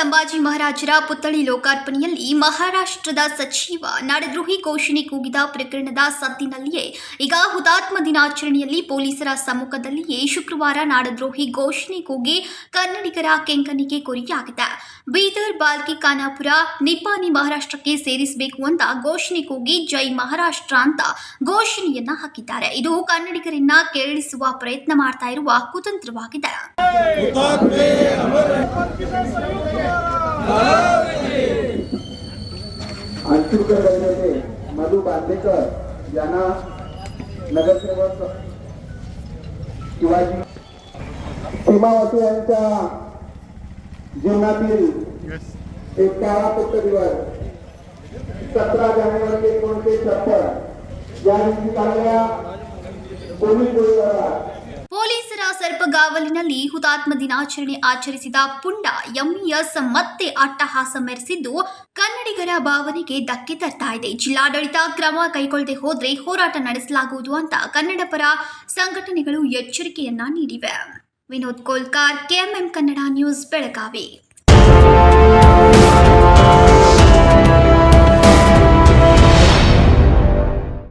ಶಿವಾಜಿ ಮಹಾರಾಜರ ಪುತ್ಥಳಿ ಲೋಕಾರ್ಪಣೆಯಲ್ಲಿ ಮಹಾರಾಷ್ಟ್ರದ ಸಚಿವ, ನಾಡದ್ರೋಹಿ ಘೋಷಣೆ ಕೂಗಿದ ಪ್ರಕರಣದ ಸದ್ದಿನಲ್ಲಿಯೇ, ಈಗ ಹುತಾತ್ಮ ದಿನಾಚರಣೆಯಲ್ಲಿ ಪೊಲೀಸರ ಸಮ್ಮುಖದಲ್ಲಿಯೇ ಶುಕ್ರವಾರ ನಾಡದ್ರೋಹಿ ಘೋಷಣೆ ಕೂಗಿ ಕನ್ನಡಿಗರ ಕೆಂಕನಿಗೆ ಕೊರಿಯಾಗಿದೆ. ಬೀದರ್, ಬಾಲ್ಕಿ, ಖಾನಾಪುರ ನಿಪ್ಪಾನಿ ಮಹಾರಾಷ್ಟ್ರಕ್ಕೆ ಸೇರಿಸಬೇಕು ಅಂತ ಘೋಷಣೆ ಕೂಗಿ ಜೈ ಮಹಾರಾಷ್ಟ್ರ ಅಂತ ಘೋಷಣೆಯನ್ನ ಹಾಕಿದ್ದಾರೆ. ಇದು ಕನ್ನಡಿಗರನ್ನ ಕೇಳಿಸುವ ಪ್ರಯತ್ನ ಮಾಡ್ತಾ ಇರುವ ಕುತಂತ್ರವಾಗಿದೆ. उत्सुक गटनेते मधु बांदेकर यांना नगरसेवक शिवाजी सीमावती यांच्या जीवनातील एक काळा पुत्र दिवस सतरा जानेवारी एकोणीसशे छप्पन या दिवशी चांगल्या पोलीस गोळीबारात ಸರ್ಪಗಾವಲಿನಲ್ಲಿ ಹುತಾತ್ಮ ದಿನಾಚರಣೆ ಆಚರಿಸಿದ ಪುಂಡ ಎಂಇಎಸ್ ಮತ್ತೆ ಅಟ್ಟಹಾಸ ಮೆರೆಸಿದ್ದು ಕನ್ನಡಿಗರ ಭಾವನೆಗೆ ಧಕ್ಕೆ ತರ್ತಾ ಇದೆ. ಜಿಲ್ಲಾಡಳಿತ ಕ್ರಮ ಕೈಗೊಳ್ಳದೆ ಹೋದ್ರೆ ಹೋರಾಟ ನಡೆಸಲಾಗುವುದು ಅಂತ ಕನ್ನಡ ಪರ ಸಂಘಟನೆಗಳು ಎಚ್ಚರಿಕೆಯನ್ನ ನೀಡಿವೆ. Vinod Kolkar, KMM Kannada news, Belagavi.